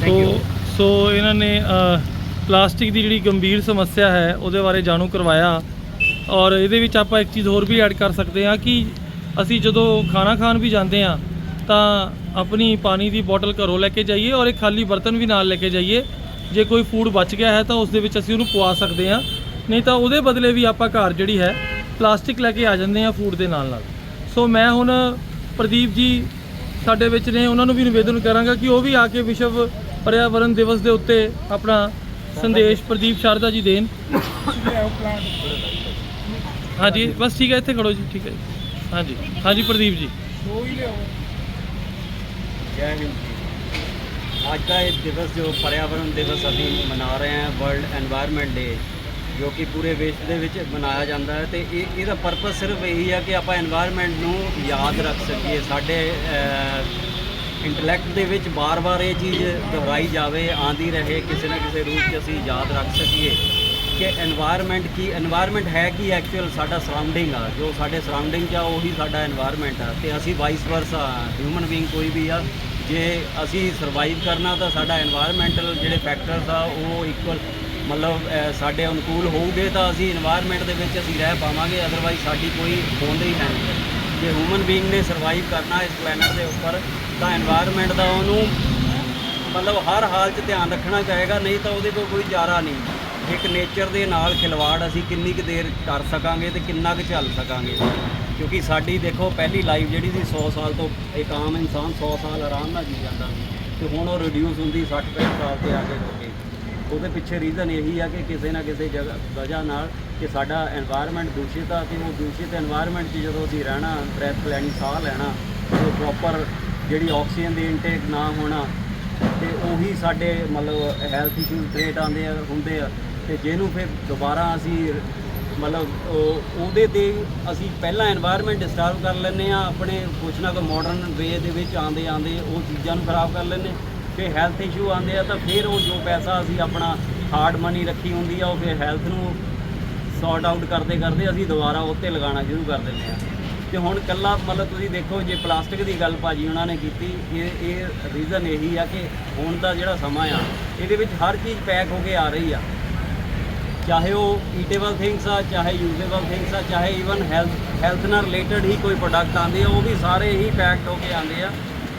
ਥੈਂਕ ਯੂ ਸੋ ਸੋ ਇਹਨਾਂ ਨੇ ਪਲਾਸਟਿਕ ਦੀ ਜਿਹੜੀ ਗੰਭੀਰ ਸਮੱਸਿਆ ਹੈ, ਉਹਦੇ ਬਾਰੇ ਜਾਣੂ ਕਰਵਾਇਆ ਔਰ ਇਹਦੇ ਵਿੱਚ ਆਪਾਂ ਇੱਕ ਚੀਜ਼ ਹੋਰ ਵੀ ਐਡ ਕਰ ਸਕਦੇ ਹਾਂ ਕਿ ਅਸੀਂ ਜਦੋਂ ਖਾਣਾ ਖਾਣ ਵੀ ਜਾਂਦੇ ਹਾਂ ਤਾਂ ਆਪਣੀ ਪਾਣੀ ਦੀ ਬੋਟਲ ਘਰੋਂ ਲੈ ਕੇ ਜਾਈਏ ਔਰ ਇੱਕ ਖਾਲੀ ਬਰਤਨ ਵੀ ਨਾਲ ਲੈ ਕੇ ਜਾਈਏ। ਜੇ ਕੋਈ ਫੂਡ ਬਚ ਗਿਆ ਹੈ ਤਾਂ ਉਸ ਦੇ ਵਿੱਚ ਅਸੀਂ ਉਹਨੂੰ ਪਵਾ ਸਕਦੇ ਹਾਂ। ਨਹੀਂ ਤਾਂ ਉਹਦੇ ਬਦਲੇ ਵੀ ਆਪਾਂ ਘਰ ਜਿਹੜੀ ਹੈ, ਪਲਾਸਟਿਕ ਲੈ ਕੇ ਆ ਜਾਂਦੇ ਹਾਂ ਫੂਡ ਦੇ ਨਾਲ ਨਾਲ। ਸੋ ਮੈਂ ਹੁਣ ਪ੍ਰਦੀਪ ਜੀ ਸਾਡੇ ਵਿੱਚ ਨੇ, ਉਹਨਾਂ ਨੂੰ ਵੀ ਨਿਵੇਦਨ ਕਰਾਂਗਾ ਕਿ ਉਹ ਵੀ ਆ ਕੇ ਵਿਸ਼ਵ ਪਰਿਆਵਰਣ ਦਿਵਸ ਦੇ ਉੱਤੇ ਆਪਣਾ ਸੰਦੇਸ਼ ਪ੍ਰਦੀਪ ਸ਼ਾਰਦਾ ਜੀ ਦੇਣ। ਹਾਂਜੀ, ਬਸ ਠੀਕ ਹੈ, ਇੱਥੇ ਖੜੋ ਜੀ, ਠੀਕ ਹੈ ਜੀ। ਹਾਂਜੀ ਹਾਂਜੀ ਪ੍ਰਦੀਪ ਜੀ। ਜੈ ਹਿੰਦ ਜੀ ਅੱਜ ਦਾ ਇਹ ਦਿਵਸ ਜੋ ਪਰਿਆਵਰਣ ਦਿਵਸ ਅਸੀਂ ਮਨਾ ਰਹੇ ਹਾਂ ਵਰਲਡ এনवायरमेंट ਡੇ ਜੋ ਕਿ ਪੂਰੇ ਵਿਸ਼ਵ ਦੇ ਵਿੱਚ ਮਨਾਇਆ ਜਾਂਦਾ ਹੈ ਤੇ ਇਹ, ਇਹਦਾ ਪਰਪਸ ਸਿਰਫ ਇਹੀ ਹੈ ਕਿ ਆਪਾਂ এনवायरमेंट ਨੂੰ ਯਾਦ ਰੱਖ ਸਕੀਏ। ਸਾਡੇ ਇੰਟੈਲੈਕਟ ਦੇ ਵਿੱਚ ਬਾਰ-ਬਾਰ ਇਹ ਚੀਜ਼ ਦੁਹਰਾਈ ਜਾਵੇ, ਆਂਦੀ ਰਹੇ, ਕਿਸੇ ਨਾ ਕਿਸੇ ਰੂਪ 'ਚ ਅਸੀਂ ਯਾਦ ਰੱਖ ਸਕੀਏ ਕਿ এনवायरमेंट ਕੀ এনवायरमेंट ਹੈ ਕੀ ਐਕਚੁਅਲ ਸਾਡਾ ਸਰਾਊਂਡਿੰਗ ਆ। ਜੋ ਸਾਡੇ ਸਰਾਊਂਡਿੰਗ 'ਚ ਆ, ਉਹੀ ਸਾਡਾ এনवायरमेंट ਆ। ਤੇ ਅਸੀਂ ਵਾਈਸ ਵਰਸਾ ਹਿਊਮਨ ਬੀਇੰਗ ਕੋਈ ਵੀ ਆ ਜੇ ਅਸੀਂ ਸਰਵਾਈਵ ਕਰਨਾ ਤਾਂ ਸਾਡਾ এনवायरमेंटल ਜਿਹੜੇ ਫੈਕਟਰਸ ਆ, ਉਹ ਇਕੁਅਲ ਮਤਲਬ ਸਾਡੇ ਅਨੁਕੂਲ ਹੋਊਗੇ ਤਾਂ ਅਸੀਂ এনवायरमेंट ਦੇ ਵਿੱਚ ਅਸੀਂ ਰਹਿ ਪਾਵਾਂਗੇ ਅਦਰਵਾਈਜ਼ ਸਾਡੀ ਕੋਈ ਹੋਂਦ ਹੀ ਹੈ ਨਹੀਂ। ਜੇ ਹਿਊਮਨ ਬੀਇੰਗ ਨੇ ਸਰਵਾਈਵ ਕਰਨਾ ਇਸ ਪਲੈਨਟ ਦੇ ਉੱਪਰ, ਤਾਂ এনवायरमेंट ਦਾ ਉਹਨੂੰ ਮਤਲਬ ਹਰ ਹਾਲ 'ਚ ਧਿਆਨ ਰੱਖਣਾ ਚਾਹੇਗਾ, ਨਹੀਂ ਤਾਂ ਉਹਦੇ ਕੋਲ ਕੋਈ ਚਾਰਾ ਨਹੀਂ। ਇੱਕ ਨੇਚਰ ਦੇ ਨਾਲ ਖਿਲਵਾੜ ਅਸੀਂ ਕਿੰਨੀ ਕੁ ਦੇਰ ਕਰ ਸਕਾਂਗੇ ਤੇ ਕਿੰਨਾ ਕੁ ਚੱਲ ਸਕਾਂਗੇ। ਕਿਉਂਕਿ ਸਾਡੀ ਦੇਖੋ ਪਹਿਲੀ ਲਾਈਫ ਜਿਹੜੀ ਸੀ 100 ਸਾਲ ਤੋਂ ਇੱਕ ਆਮ ਇਨਸਾਨ 100 ਸਾਲ ਆਰਾਮ ਨਾਲ ਜੀ ਜਾਂਦਾ ਸੀ ਤੇ ਹੁਣ ਉਹ ਰਿਡਿਊਸ ਹੁੰਦੀ 60 65 ਸਾਲ ਤੇ ਆ ਕੇ ਰੁਕੇ ਉਹਦੇ ਪਿੱਛੇ ਰੀਜ਼ਨ ਇਹੀ ਆ ਕਿ ਕਿਸੇ ਨਾ ਕਿਸੇ ਜਗ੍ਹਾ, ਵਜ੍ਹਾ ਨਾਲ ਕਿ ਸਾਡਾ এনवायरमेंट ਦੂਸ਼ਿਤ ਆ ਤੇ ਉਹ ਦੂਸ਼ਿਤ এনवायरमेंट 'ਚ ਜਦੋਂ ਅਸੀਂ ਰਹਿਣਾ ਬ੍ਰੈਥ ਲੈਣੀ, ਸਾਹ ਲੈਣਾ, ਉਹ ਪ੍ਰੋਪਰ ਜਿਹੜੀ ਆਕਸੀਜਨ ਦੀ ਇਨਟੇਕ ਨਾ ਹੋਣਾ, ਤੇ ਉਹੀ ਸਾਡੇ ਮਤਲਬ ਹੈਲਥ ਇਸ਼ੂਜ਼ ਕ੍ਰੀਏਟ ਆਉਂਦੇ ਆ, ਹੁੰਦੇ ਆ। ਤੇ ਜਿਹਨੂੰ ਫਿਰ ਦੁਬਾਰਾ ਅਸੀਂ ਮਤਲਬ ਉਹਦੇ ਤੇ ਅਸੀਂ ਪਹਿਲਾਂ এনवायरमेंट ਡਿਸਟਰਬ ਕਰ ਲੈਂਦੇ ਆ ਆਪਣੇ ਕੁਛ ਨਾ ਕੋ ਮਾਡਰਨ ਵੇ ਦੇ ਵਿੱਚ ਆਂਦੇ ਆਂਦੇ ਉਹ ਚੀਜ਼ਾਂ ਨੂੰ ਖਰਾਬ ਕਰ ਲੈਂਦੇ ਫਿਰ ਹੈਲਥ ਇਸ਼ੂ ਆਂਦੇ ਆ ਤਾਂ ਫਿਰ ਉਹ ਜੋ ਪੈਸਾ ਅਸੀਂ ਆਪਣਾ ਹਾਰਡ ਮਨੀ ਰੱਖੀ ਹੁੰਦੀ ਆ, ਉਹ ਫਿਰ ਹੈਲਥ ਨੂੰ ਸੌਰਟ ਆਊਟ ਕਰਦੇ ਕਰਦੇ ਅਸੀਂ ਦੁਬਾਰਾ ਉੱਤੇ ਲਗਾਉਣਾ ਸ਼ੁਰੂ ਕਰ ਦਿੰਦੇ ਆ ਤੇ ਹੁਣ ਕੱਲਾ ਮਤਲਬ ਤੁਸੀਂ ਦੇਖੋ, ਜੇ ਪਲਾਸਟਿਕ ਦੀ ਗੱਲ ਭਾਜੀ ਉਹਨਾਂ ਨੇ ਕੀਤੀ, ਇਹ ਇਹ ਰੀਜ਼ਨ ਇਹੀ ਆ ਕਿ ਹੁਣ ਦਾ ਜਿਹੜਾ ਸਮਾਂ ਆ, ਇਹਦੇ ਵਿੱਚ ਹਰ ਚੀਜ਼ ਪੈਕ ਹੋ ਕੇ ਆ ਰਹੀ ਆ। ਚਾਹੇ ਉਹ ਈਟੇਬਲ ਥਿੰਗਸ ਆ, ਚਾਹੇ ਯੂਜ਼ੇਬਲ ਥਿੰਗਸ ਆ, ਚਾਹੇ ਈਵਨ ਹੈਲਥ ਹੈਲਥ ਨਾਲ ਰਿਲੇਟਡ ਹੀ ਕੋਈ ਪ੍ਰੋਡਕਟ ਆਉਂਦੇ ਆ, ਉਹ ਵੀ ਸਾਰੇ ਹੀ ਪੈਕਡ ਹੋ ਕੇ ਆਉਂਦੇ ਆ।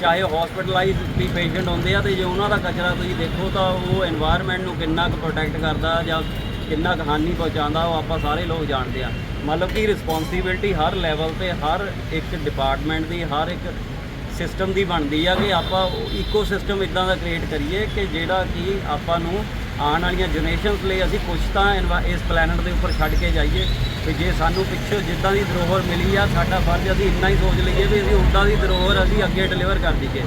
ਚਾਹੇ ਹਸਪੀਟਲਾਈਜ਼ ਵੀ ਪੇਸ਼ੈਂਟ ਹੁੰਦੇ ਆ, ਤੇ ਜੇ ਉਹਨਾਂ ਦਾ ਕਚਰਾ ਤੁਸੀਂ ਦੇਖੋ ਤਾਂ ਉਹ এনवायरमेंट ਨੂੰ ਕਿੰਨਾ ਕੁ ਪ੍ਰੋਟੈਕਟ ਕਰਦਾ ਜਾਂ ਕਿੰਨਾ ਕੁ ਹਾਨੀ ਪਹੁੰਚਾਉਂਦਾ, ਉਹ ਆਪਾਂ ਸਾਰੇ ਲੋਕ ਜਾਣਦੇ ਆ। ਮਤਲਬ ਕਿ ਰਿਸਪੌਂਸਿਬਿਲਟੀ ਹਰ ਲੈਵਲ ਤੇ, ਹਰ ਇੱਕ ਡਿਪਾਰਟਮੈਂਟ ਦੀ, ਹਰ ਇੱਕ ਸਿਸਟਮ ਦੀ ਬਣਦੀ ਆ ਕਿ ਆਪਾਂ ਇਕੋ ਸਿਸਟਮ ਇਦਾਂ ਦਾ ਕ੍ਰੀਏਟ ਕਰੀਏ ਕਿ ਜਿਹੜਾ ਕਿ ਆਪਾਂ ਨੂੰ ਆਉਣ ਵਾਲੀਆਂ ਜਨਰੇਸ਼ਨਸ ਲਈ ਅਸੀਂ ਕੁਛ ਤਾਂ ਇਸ ਪਲੈਨਟ ਦੇ ਉੱਪਰ ਛੱਡ ਕੇ ਜਾਈਏ ਵੀ ਜੇ ਸਾਨੂੰ ਪਿੱਛੇ ਜਿੱਦਾਂ ਦੀ ਧਰੋਹਰ ਮਿਲੀ ਆ, ਸਾਡਾ ਫਰਜ਼ ਅਸੀਂ ਇੰਨਾ ਹੀ ਸੋਚ ਲਈਏ ਵੀ ਅਸੀਂ ਉਦਾਂ ਦੀ ਧਰੋਹਰ ਅਸੀਂ ਅੱਗੇ ਡਿਲੀਵਰ ਕਰ ਦਈਏ।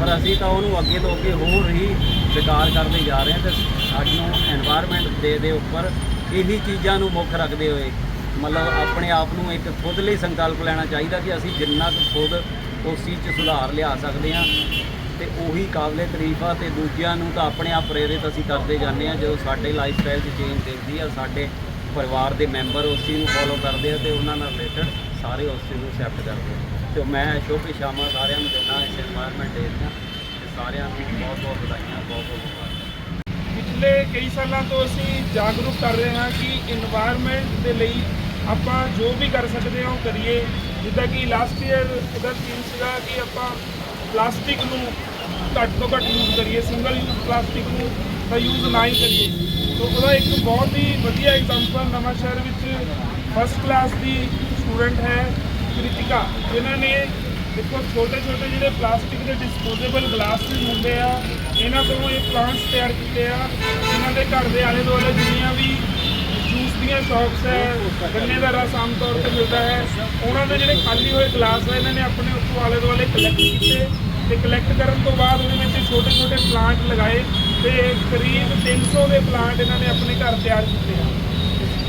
ਪਰ ਅਸੀਂ ਤਾਂ ਉਹਨੂੰ ਅੱਗੇ ਤੋਂ ਅੱਗੇ ਹੋਰ ਹੀ ਵਿਕਾਰ ਕਰਦੇ ਜਾ ਰਹੇ ਹਾਂ ਤੇ ਸਾਨੂੰ এনवायरमेंट ਦੇ ਦੇ ਉੱਪਰ ਇਹੀ ਚੀਜ਼ਾਂ ਨੂੰ ਮੁੱਖ ਰੱਖਦੇ ਹੋਏ ਮਤਲਬ ਆਪਣੇ ਆਪ ਨੂੰ ਇੱਕ ਖੁਦ ਲਈ ਸੰਕਲਪ ਲੈਣਾ ਚਾਹੀਦਾ ਕਿ ਅਸੀਂ ਜਿੰਨਾ ਕੁ ਖੁਦ ਉਸ ਚੀਜ਼ 'ਚ ਸੁਧਾਰ ਲਿਆ ਸਕਦੇ ਹਾਂ। ਤੇ ਉਹੀ ਕਾਬਲੇ ਤਾਰੀਫ ਆ ਤੇ ਦੂਜਿਆਂ ਨੂੰ ਤਾਂ ਆਪਣੇ ਆਪ ਪ੍ਰੇਰਿਤ ਅਸੀਂ ਕਰਦੇ ਜਾਂਦੇ ਆ ਜਦੋਂ ਸਾਡੇ ਲਾਈਫ ਸਟਾਈਲ 'ਚ ਚੇਂਜ ਦੇਖਦੀ ਆ, ਸਾਡੇ ਪਰਿਵਾਰ ਦੇ ਮੈਂਬਰ ਉਸ ਚੀਜ਼ ਨੂੰ ਫੋਲੋ ਕਰਦੇ ਆ ਤੇ ਉਹਨਾਂ ਨਾਲ ਰਿਲੇਟਡ ਸਾਰੇ ਉਸ ਚੀਜ਼ ਨੂੰ ਐਕਸੈਪਟ ਕਰਦੇ ਆ। ਤੇ ਮੈਂ ਸ਼ੋਭੀ ਸ਼ਾਮਾ ਸਾਰਿਆਂ ਨੂੰ ਦਿੰਦਾ ਇਸ এনवायरमेंट ਦੇ ਦਾ ਤੇ ਸਾਰਿਆਂ ਨੂੰ ਬਹੁਤ ਬਹੁਤ ਵਧਾਈਆਂ, ਬਹੁਤ ਬਹੁਤ ਮੁਬਾਰਕਾਂ। ਪਿਛਲੇ ਕਈ ਸਾਲਾਂ ਤੋਂ ਅਸੀਂ ਜਾਗਰੂਕ ਕਰ ਰਹੇ ਹਾਂ ਕਿ এনवायरमेंट ਦੇ ਲਈ ਆਪਾਂ ਜੋ ਵੀ ਕਰ ਸਕਦੇ ਹਾਂ ਉਹ ਕਰੀਏ। ਜਿੱਦਾਂ ਕਿ ਲਾਸਟ ਈਅਰ ਇਹਦਾ ਥੀਮ ਸੀਗਾ ਕਿ ਆਪਾਂ ਪਲਾਸਟਿਕ ਨੂੰ ਘੱਟ ਤੋਂ ਘੱਟ ਯੂਜ਼ ਕਰੀਏ। ਸਿੰਗਲ ਯੂਜ਼ ਪਲਾਸਟਿਕ ਨੂੰ ਤਾਂ ਯੂਜ਼ ਨਾ ਹੀ ਕਰੀਏ। ਤੋਂ ਉਹਦਾ ਇੱਕ ਬਹੁਤ ਹੀ ਵਧੀਆ ਐਗਜ਼ਾਮਪਲ ਨਵਾਂ ਸ਼ਹਿਰ ਵਿੱਚ ਫਸਟ ਕਲਾਸ ਦੀ ਸਟੂਡੈਂਟ ਹੈ ਕ੍ਰਿਤਿਕਾ। ਜਿਨ੍ਹਾਂ ਨੇ ਦੇਖੋ ਛੋਟੇ ਛੋਟੇ ਜਿਹੜੇ ਪਲਾਸਟਿਕ ਦੇ ਡਿਸਪੋਜ਼ੇਬਲ ਗਲਾਸਿਸ ਹੁੰਦੇ ਆ, ਇਹਨਾਂ ਤੋਂ ਇਹ ਪਲਾਂਟਸ ਤਿਆਰ ਕੀਤੇ ਆ। ਇਹਨਾਂ ਦੇ ਘਰ ਦੇ ਆਲੇ ਦੁਆਲੇ ਜਿੰਨੀਆਂ ਵੀ ਜੂਸ ਦੀਆਂ ਸ਼ਾਪਸ ਹੈ, ਗੰਨੇ ਦਾ ਰਸ ਆਮ ਤੌਰ ਤੇ ਮਿਲਦਾ ਹੈ। ਉਹਨਾਂ ਦੇ ਜਿਹੜੇ ਖਾਲੀ ਹੋਏ ਗਲਾਸ ਹੈ ਇਹਨਾਂ ਨੇ ਆਪਣੇ ਉੱਤੋਂ ਆਲੇ ਦੁਆਲੇ ਕਲੈਕਟ ਕੀਤੇ। ਤੇ ਕਲੈਕਟ ਕਰਨ ਤੋਂ ਬਾਅਦ ਉਹਦੇ ਵਿੱਚ ਛੋਟੇ ਛੋਟੇ ਪਲਾਂਟ ਲਗਾਏ ਤੇ ਕਰੀਬ 300 ਦੇ ਪਲਾਂਟ ਇਹਨਾਂ ਨੇ ਆਪਣੇ ਘਰ ਤਿਆਰ ਕੀਤੇ ਆ।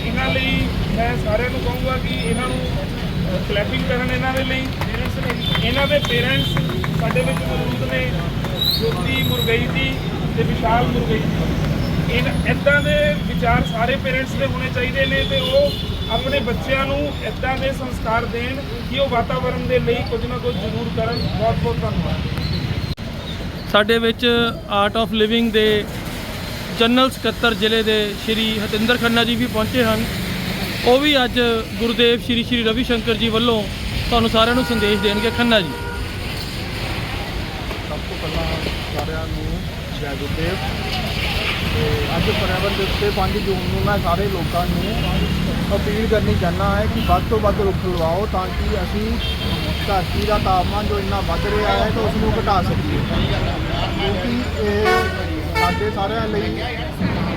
ਇਹਨਾਂ ਲਈ ਮੈਂ ਸਾਰਿਆਂ ਨੂੰ ਕਹੂੰਗਾ ਕਿ ਇਹਨਾਂ ਨੂੰ ਕਲੈਪਿੰਗ ਕਰਨ ਇਹਨਾਂ ਦੇ ਲਈ। ਇਹਨਾਂ ਦੇ ਪੇਰੈਂਟਸ ਸਾਡੇ ਵਿੱਚ ਮੌਜੂਦ ਨੇ, ਜੋਤੀ ਮੁਰਗਈ ਜੀ ਤੇ ਵਿਸ਼ਾਲ ਮੁਰਗਈ ਜੀ। ਇਨ ਇਦਾਂ ਦੇ ਵਿਚਾਰ ਸਾਰੇ ਪੇਰੈਂਟਸ ਦੇ ਹੋਣੇ ਚਾਹੀਦੇ ਨੇ ਤੇ ਉਹ ਆਪਣੇ ਬੱਚਿਆਂ ਨੂੰ ਇਦਾਂ ਦੇ ਸੰਸਕਾਰ ਦੇਣ ਕਿ ਉਹ ਵਾਤਾਵਰਣ ਦੇ ਲਈ ਕੁਝ ਨਾ ਕੁਝ ਜ਼ਰੂਰ ਕਰਨ। ਬਹੁਤ ਬਹੁਤ ਧੰਨਵਾਦ। ਸਾਡੇ ਵਿੱਚ ਆਰਟ ਆਫ ਲਿਵਿੰਗ ਦੇ ਜਨਰਲ ਸਕੱਤਰ ਜ਼ਿਲ੍ਹੇ ਦੇ ਸ਼੍ਰੀ ਹਤਿੰਦਰ ਖੰਨਾ ਜੀ ਵੀ ਪਹੁੰਚੇ ਹਨ। ਉਹ ਵੀ ਅੱਜ ਗੁਰਦੇਵ ਸ਼੍ਰੀ ਸ਼੍ਰੀ ਰਵੀ ਸ਼ੰਕਰ ਜੀ ਵੱਲੋਂ ਤੁਹਾਨੂੰ ਸਾਰਿਆਂ ਨੂੰ ਸੰਦੇਸ਼ ਦੇਣਗੇ ਖੰਨਾ ਜੀ। ਸਭ ਤੋਂ ਪਹਿਲਾਂ ਸਾਰਿਆਂ ਨੂੰ ਜੈ ਗੁਰਦੇਵ। ਤੇ ਅੱਜ ਪਰਿਆਵਰਨ ਦੇ ਉੱਤੇ 5 ਜੂਨ ਨੂੰ ਮੈਂ ਸਾਰੇ ਲੋਕਾਂ ਨੂੰ ਅਪੀਲ ਕਰਨੀ ਚਾਹੁੰਦਾ ਹੈ ਕਿ ਵੱਧ ਤੋਂ ਵੱਧ ਰੁੱਖ ਲਵਾਓ ਤਾਂ ਕਿ ਅਸੀਂ ਧਰਤੀ ਦਾ ਤਾਪਮਾਨ ਜੋ ਇੰਨਾ ਵੱਧ ਰਿਹਾ ਹੈ ਤਾਂ ਉਸ ਨੂੰ ਘਟਾ ਸਕੀਏ। ਕਿਉਂਕਿ ਇਹ ਸਾਡੇ ਸਾਰਿਆਂ ਲਈ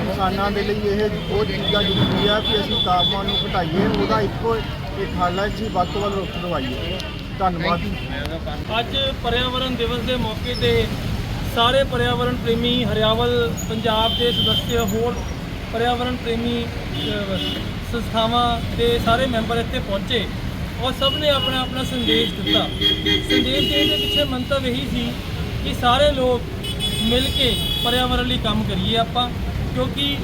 ਕਿਸਾਨਾਂ ਦੇ ਲਈ ਇਹ ਬਹੁਤ ਚੀਜ਼ਾਂ ਜ਼ਰੂਰੀ ਆ ਕਿ ਅਸੀਂ ਤਾਪਮਾਨ ਨੂੰ ਘਟਾਈਏ, ਉਹਦਾ ਇੱਕੋ ਇੱਕ ਹੱਲ ਹੈ ਜੀ ਵੱਧ ਤੋਂ ਵੱਧ ਰੁੱਖ ਲਗਾਈਏ ਧੰਨਵਾਦ। ਅੱਜ ਪਰਿਆਵਰਣ ਦਿਵਸ ਦੇ ਮੌਕੇ ਤੇ ਸਾਰੇ ਪਰਿਆਵਰਣ ਪ੍ਰੇਮੀ ਹਰਿਆਵਲ ਪੰਜਾਬ ਦੇ ਸਦੱਸਿਆ ਹੋਰ ਪਰਿਆਵਰਣ ਪ੍ਰੇਮੀ ਸੰਸਥਾਵਾਂ ਦੇ ਸਾਰੇ ਮੈਂਬਰ ਇੱਥੇ ਪਹੁੰਚੇ। ਔਰ ਸਭ ਨੇ ਆਪਣਾ ਆਪਣਾ ਸੰਦੇਸ਼ ਦਿੱਤਾ। ਸੰਦੇਸ਼ ਦੇਣ ਦੇ ਪਿੱਛੇ ਮੰਤਵ ਇਹੀ ਸੀ ਕਿ ਸਾਰੇ ਲੋਕ ਮਿਲ ਕੇ ਪਰਿਆਵਰਣ ਲਈ ਕੰਮ ਕਰੀਏ ਆਪਾਂ, ਕਿਉਂਕਿ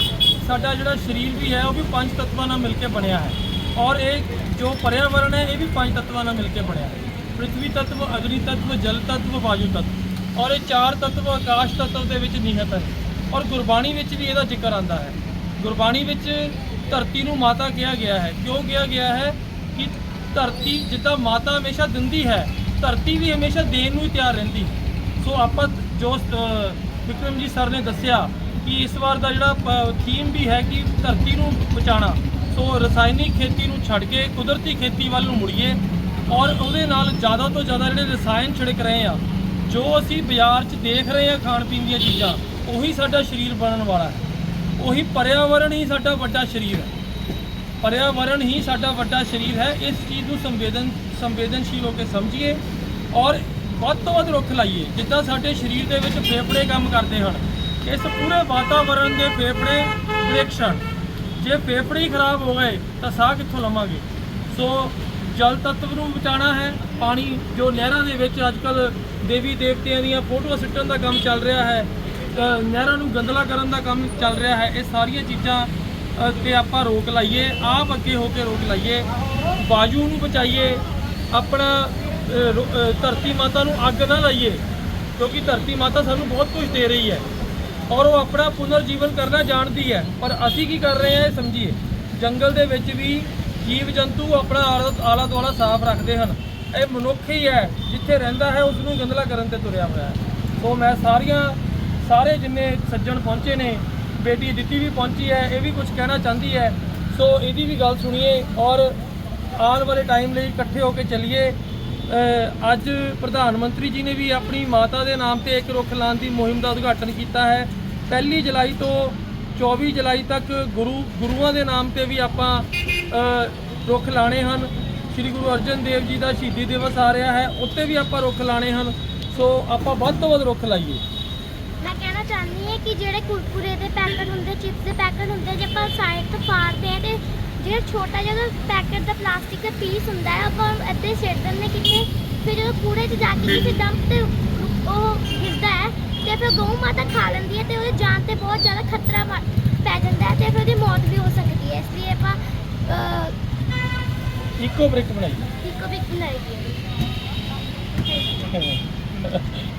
ਸਾਡਾ ਜਿਹੜਾ ਸਰੀਰ ਵੀ ਹੈ, ਉਹ ਵੀ ਪੰਜ ਤੱਤਾਂ ਨਾਲ ਮਿਲ ਕੇ ਬਣਿਆ ਹੈ। ਔਰ ਇਹ ਜੋ ਪਰਿਆਵਰਣ ਹੈ, ਇਹ ਵੀ ਪੰਜ ਤੱਤਾਂ ਨਾਲ ਮਿਲ ਕੇ ਬਣਿਆ ਹੈ। ਪ੍ਰithvi ਤੱਤਵ, ਅਗਨੀ ਤੱਤਵ, ਜਲ ਤੱਤਵ, ਵਾਯੂ ਤੱਤਵ। ਔਰ ਇਹ ਚਾਰ ਤੱਤਵ ਆਕਾਸ਼ ਤੱਤਵ ਦੇ ਵਿੱਚ ਨਿਹਤ ਹੈ। ਔਰ ਗੁਰਬਾਣੀ ਵਿੱਚ ਵੀ ਇਹਦਾ ਜ਼ਿਕਰ ਆਂਦਾ ਹੈ। ਗੁਰਬਾਣੀ ਵਿੱਚ ਧਰਤੀ ਨੂੰ ਮਾਤਾ ਕਿਹਾ ਗਿਆ ਹੈ। ਕਿਉਂ ਕਿਹਾ ਗਿਆ ਹੈ? ਕਿ ਧਰਤੀ ਜਿੱਦਾਂ ਮਾਤਾ ਹਮੇਸ਼ਾ ਦਿੰਦੀ ਹੈ ਧਰਤੀ ਵੀ ਹਮੇਸ਼ਾ ਦੇਣ ਨੂੰ ਹੀ ਤਿਆਰ ਰਹਿੰਦੀ। ਹੈ ਸੋ ਆਪਾਂ ਜੋ ਅ, ਵਿਕਰਮ ਜੀ ਸਰ ਨੇ ਦੱਸਿਆ ਕਿ ਇਸ ਵਾਰ ਦਾ ਜਿਹੜਾ ਥੀਮ ਵੀ ਹੈ ਕਿ ਧਰਤੀ ਨੂੰ ਬਚਾਉਣਾ। ਸੋ ਰਸਾਇਣਿਕ ਖੇਤੀ ਨੂੰ ਛੱਡ ਕੇ ਕੁਦਰਤੀ ਖੇਤੀ ਵੱਲ ਨੂੰ ਮੁੜੀਏ ਔਰ ਉਹਦੇ ਨਾਲ ਜ਼ਿਆਦਾ ਤੋਂ ਜ਼ਿਆਦਾ ਜਿਹੜੇ ਰਸਾਇਣ ਛਿੜਕ ਰਹੇ ਆ ਜੋ ਅਸੀਂ ਬਾਜ਼ਾਰ 'ਚ ਦੇਖ ਰਹੇ ਆ ਖਾਣ ਪੀਣ ਦੀਆਂ ਚੀਜ਼ਾਂ ਉਹੀ ਸਾਡਾ ਸਰੀਰ ਬਣਨ ਵਾਲਾ ਹੈ। ਉਹੀ ਪਰਿਆਵਰਣ ਹੀ ਸਾਡਾ ਵੱਡਾ ਸਰੀਰ ਹੈ। ਪਰਿਆਵਰਣ ਹੀ ਸਾਡਾ ਵੱਡਾ ਸਰੀਰ ਹੈ, ਇਸ ਚੀਜ਼ ਨੂੰ ਸੰਵੇਦਨ, ਸੰਵੇਦਨਸ਼ੀਲ ਹੋ ਕੇ ਸਮਝੀਏ ਔਰ ਵੱਧ ਤੋਂ ਵੱਧ ਰੁੱਖ ਲਾਈਏ, ਜਿੱਦਾਂ ਸਾਡੇ ਸਰੀਰ ਦੇ ਵਿੱਚ ਫੇਫੜੇ ਕੰਮ ਕਰਦੇ ਹਨ। ਇਸ ਪੂਰੇ ਵਾਤਾਵਰਣ ਦੇ ਫੇਫੜੇ ਬ੍ਰੇਕਸ਼ਨ ਜੇ ਫੇਫੜੇ ਹੀ ਖਰਾਬ ਹੋ ਗਏ, ਤਾਂ ਸਾਹ ਕਿੱਥੋਂ ਲਵਾਂਗੇ? ਸੋ ਜਲ ਤੱਤਵ ਨੂੰ ਬਚਾਉਣਾ ਹੈ, ਪਾਣੀ ਜੋ ਨਹਿਰਾਂ ਦੇ ਵਿੱਚ ਅੱਜਕੱਲ ਦੇਵੀ ਦੇਵਤਿਆਂ ਦੀਆਂ ਫੋਟੋਆਂ ਸਿੱਟਣ ਦਾ ਕੰਮ ਚੱਲ ਰਿਹਾ ਹੈ ਨਹਿਰਾਂ ਨੂੰ ਗੰਦਲਾ ਕਰਨ ਦਾ ਕੰਮ ਚੱਲ ਰਿਹਾ ਹੈ, ਇਹ ਸਾਰੀਆਂ ਚੀਜ਼ਾਂ ਤੇ ਆਪਾਂ ਰੋਕ ਲਾਈਏ ਆਪ ਅੱਗੇ ਹੋ ਕੇ ਰੋਕ ਲਾਈਏ ਵਾਯੂ ਨੂੰ ਬਚਾਈਏ ਆਪਣਾ ਅ, ਧਰਤੀ ਮਾਤਾ ਨੂੰ ਅੱਗ ਨਾ ਲਾਈਏ ਕਿਉਂਕਿ ਧਰਤੀ ਮਾਤਾ ਸਾਨੂੰ ਬਹੁਤ ਕੁਝ ਦੇ ਰਹੀ ਹੈ ਔਰ ਉਹ ਆਪਣਾ ਪੁਨਰ ਜੀਵਨ ਕਰਨਾ ਜਾਣਦੀ ਹੈ। ਪਰ ਅਸੀਂ ਕੀ ਕਰ ਰਹੇ ਹਾਂ ਇਹ ਸਮਝੀਏ? ਜੰਗਲ ਦੇ ਵਿੱਚ ਵੀ ਜੀਵ ਜੰਤੂ ਆਪਣਾ ਆਲਾ ਆਲਾ ਦੁਆਲਾ ਸਾਫ਼ ਰੱਖਦੇ ਹਨ। ਇਹ ਮਨੁੱਖ ਹੀ ਹੈ ਜਿੱਥੇ ਰਹਿੰਦਾ ਹੈ ਉਸ ਨੂੰ ਗੰਦਲਾ ਕਰਨ ਤੇ ਤੁਰਿਆ ਹੋਇਆ ਹੈ। ਸੋ ਮੈਂ ਸਾਰੀਆਂ ਸਾਰੇ ਜਿੰਨੇ ਸੱਜਣ ਪਹੁੰਚੇ ਨੇ ਬੇਟੀ ਦਿੱਤੀ ਵੀ ਪਹੁੰਚੀ ਹੈ, ਇਹ ਵੀ ਕੁਝ ਕਹਿਣਾ ਚਾਹੁੰਦੀ ਹੈ। ਸੋ ਇਹਦੀ ਵੀ ਗੱਲ ਸੁਣੀਏ ਔਰ ਆਉਣ ਵਾਲੇ ਟਾਈਮ ਲਈ ਇਕੱਠੇ ਹੋ ਕੇ ਚੱਲੀਏ। ਅੱਜ ਪ੍ਰਧਾਨ ਮੰਤਰੀ ਜੀ ਨੇ ਵੀ ਆਪਣੀ ਮਾਤਾ ਦੇ ਨਾਮ ਤੇ ਇੱਕ ਰੁੱਖ ਲਾਉਣ ਦੀ ਮੁਹਿੰਮ ਦਾ ਉਦਘਾਟਨ ਕੀਤਾ ਹੈ। ਪਹਿਲੀ ਜੁਲਾਈ ਤੋਂ 24 ਜੁਲਾਈ ਤੱਕ ਗੁਰੂ, ਗੁਰੂਆਂ ਦੇ ਨਾਮ ਤੇ ਵੀ ਆਪਾਂ ਰੁੱਖ ਲਾਣੇ ਹਨ। ਸ੍ਰੀ ਗੁਰੂ ਅਰਜਨ ਦੇਵ ਜੀ ਦਾ ਸ਼ਹੀਦੀ ਦਿਵਸ ਆ ਰਿਹਾ ਹੈ, ਉੱਤੇ ਵੀ ਆਪਾਂ ਰੁੱਖ ਲਾਣੇ ਹਨ। ਸੋ ਆਪਾਂ ਵੱਧ ਤੋਂ ਵੱਧ ਰੁੱਖ ਲਾਈਏ। ਚਾਹੁੰਦੀ ਹਾਂ ਕਿ ਜਿਹੜੇ ਕੁਰਕੁਰੇ ਦੇ ਪੈਕਟ ਹੁੰਦੇ ਚਿਪਸ ਦੇ ਪੈਕਟ ਹੁੰਦੇ ਜੇ ਆਪਾਂ ਸਾਈਡ ਤੋਂ ਫਾੜਦੇ ਆ ਤੇ ਜਿਹੜਾ ਛੋਟਾ ਜਿਹਾ ਪੈਕਟ ਦਾ ਪਲਾਸਟਿਕ ਦਾ ਪੀਸ ਹੁੰਦਾ ਹੈ ਆਪਾਂ ਹੀ ਸਿੱਟ ਦਿੰਦੇ ਕਿਤੇ ਫਿਰ ਜਦੋਂ ਕੂੜੇ 'ਚ ਜਾ ਕੇ ਕਿਸੇ ਡੰਪ ਤੇ ਉਹ ਗਿਰਦਾ ਹੈ ਤੇ ਫਿਰ ਗਊ ਮਾਤਾ ਖਾ ਲੈਂਦੀ ਹੈ ਤੇ ਉਹਦੀ ਜਾਨ ਤੇ ਬਹੁਤ ਜ਼ਿਆਦਾ ਖਤਰਾ ਪੈ ਜਾਂਦਾ ਹੈ ਤੇ ਫਿਰ ਉਹਦੀ ਮੌਤ ਵੀ ਹੋ ਸਕਦੀ ਹੈ ਇਸ ਲਈ ਆਪਾਂ ਇਕੋ ਬ੍ਰਿਕ ਬਣਾਈਏ ਇੱਕੋ ਵੀ ਬਣਾਈ ਹੈ।